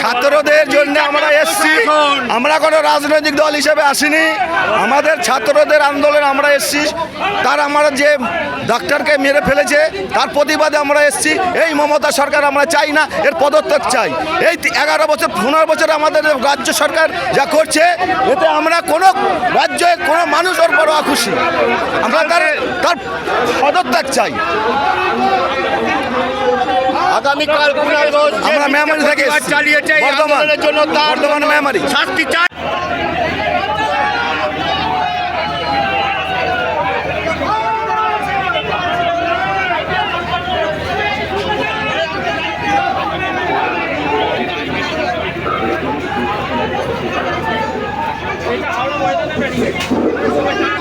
ছাত্রদের জন্য আমরা এসছি। আমরা কোনো রাজনৈতিক দল হিসেবে আসিনি। আমাদের ছাত্রদের আন্দোলন আমরা এসছি। তার আমরা যে ডাক্তারকে মেরে ফেলেছে, তার প্রতিবাদে আমরা এসছি। এই মমতা সরকার আমরা চাই না, এর পদত্যাগ চাই। এই এগারো বছর, পনেরো বছর আমাদের রাজ্য সরকার যা করছে, এতে আমরা কোনো রাজ্যে কোনো মানুষ ওর বড় খুশি আমরা তার তার পদত্যাগ চাই। আগামীকাল কুণালগঞ্জ আমরা মেমারি থেকে চালিয়েছে আন্দোলনের জন্য বর্তমান মেমারি শাস্তি চাই। এটা আরও ময়দানে